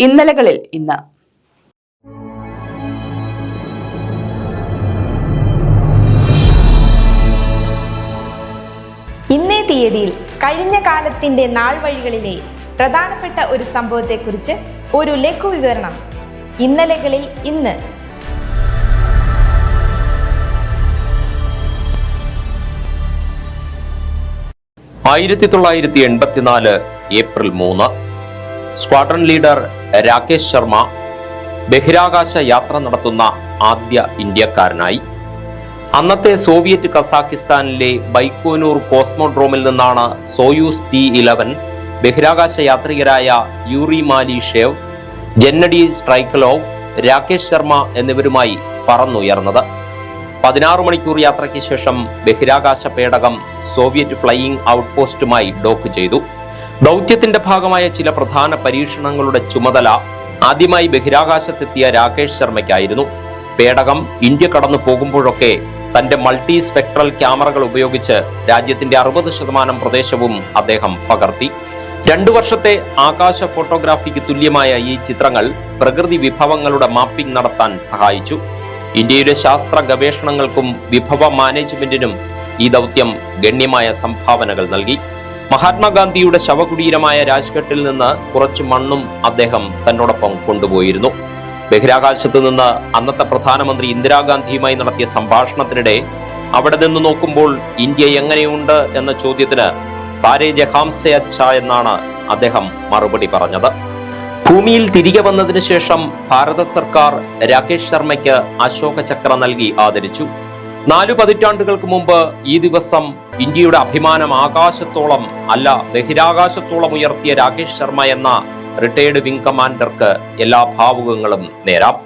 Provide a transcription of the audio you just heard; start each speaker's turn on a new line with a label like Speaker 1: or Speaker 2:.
Speaker 1: ഇന്നലകളിൽ ഇന്ന്.
Speaker 2: ഇന്നേ തീയതിയിൽ കഴിഞ്ഞ കാലത്തിന്റെ നാൾ വഴികളിലെ പ്രധാനപ്പെട്ട ഒരു സംഭവത്തെക്കുറിച്ച് ഒരു ലഘു വിവരണം ഇന്നലകളിൽ ഇന്ന്.
Speaker 3: ആയിരത്തി തൊള്ളായിരത്തി എൺപത്തിനാല് ഏപ്രിൽ മൂന്ന് സ്ക്വാഡ്രൺ ലീഡർ രാകേഷ് ശർമ്മ ബഹിരാകാശ യാത്ര നടത്തുന്ന ആദ്യ ഇന്ത്യക്കാരനായി. അന്നത്തെ സോവിയറ്റ് കസാഖിസ്ഥാനിലെ ബൈക്കോനൂർ കോസ്മോഡ്രോമിൽ നിന്നാണ് സോയൂസ് ടി ഇലവൻ ബഹിരാകാശ യാത്രികരായ യൂറി മാലിഷേവ് ഷേവ് ജന്നഡി സ്ട്രൈക്കലോവ് രാകേഷ് ശർമ്മ എന്നിവരുമായി പറന്നുയർന്നത്. പതിനാറ് മണിക്കൂർ യാത്രയ്ക്ക് ശേഷം ബഹിരാകാശ പേടകം സോവിയറ്റ് ഫ്ലൈയിങ് ഔട്ട്പോസ്റ്റുമായി ഡോക്ക് ചെയ്തു. ദൗത്യത്തിന്റെ ഭാഗമായ ചില പ്രധാന പരീക്ഷണങ്ങളുടെ ചുമതല ആദ്യമായി ബഹിരാകാശത്തെത്തിയ രാകേഷ് ശർമ്മയ്ക്കായിരുന്നു. പേടകം ഇന്ത്യ കടന്നു പോകുമ്പോഴൊക്കെ തന്റെ മൾട്ടി സ്പെക്ട്രൽ ക്യാമറകൾ ഉപയോഗിച്ച് രാജ്യത്തിന്റെ അറുപത് ശതമാനം പ്രദേശവും അദ്ദേഹം പകർത്തി. രണ്ടു വർഷത്തെ ആകാശ ഫോട്ടോഗ്രാഫിക്ക് തുല്യമായ ഈ ചിത്രങ്ങൾ പ്രകൃതി വിഭവങ്ങളുടെ മാപ്പിംഗ് നടത്താൻ സഹായിച്ചു. ഇന്ത്യയുടെ ശാസ്ത്ര ഗവേഷണങ്ങൾക്കും വിഭവ മാനേജ്മെന്റിനും ഈ ദൗത്യം ഗണ്യമായ സംഭാവനകൾ നൽകി. മഹാത്മാഗാന്ധിയുടെ ശവകുടീരമായ രാജ്ഘട്ടിൽ നിന്ന് കുറച്ച് മണ്ണും അദ്ദേഹം തന്നോടൊപ്പം കൊണ്ടുപോയിരുന്നു. ബഹിരാകാശത്ത് നിന്ന് അന്നത്തെ പ്രധാനമന്ത്രി ഇന്ദിരാഗാന്ധിയുമായി നടത്തിയ സംഭാഷണത്തിനിടെ അവിടെ നിന്ന് നോക്കുമ്പോൾ ഇന്ത്യ എങ്ങനെയുണ്ട് എന്ന ചോദ്യത്തിന് സാരേ ജഹാംസെ അച്ഛ എന്നാണ് അദ്ദേഹം മറുപടി പറഞ്ഞത്. ഭൂമിയിൽ തിരികെ വന്നതിന് ശേഷം ഭാരത സർക്കാർ രാകേഷ് ശർമ്മയ്ക്ക് അശോക ചക്ര നൽകി ആദരിച്ചു. നാലു പതിറ്റാണ്ടുകൾക്ക് മുമ്പ് ഈ ദിവസം ഇന്ത്യയുടെ അഭിമാനം ആകാശത്തോളം അല്ല ബഹിരാകാശത്തോളം ഉയർത്തിയ രാകേഷ് ശർമ്മ എന്ന റിട്ടയേർഡ് വിംഗ് കമാൻഡർക്ക് എല്ലാ ഭാവുകങ്ങളും നേരാം.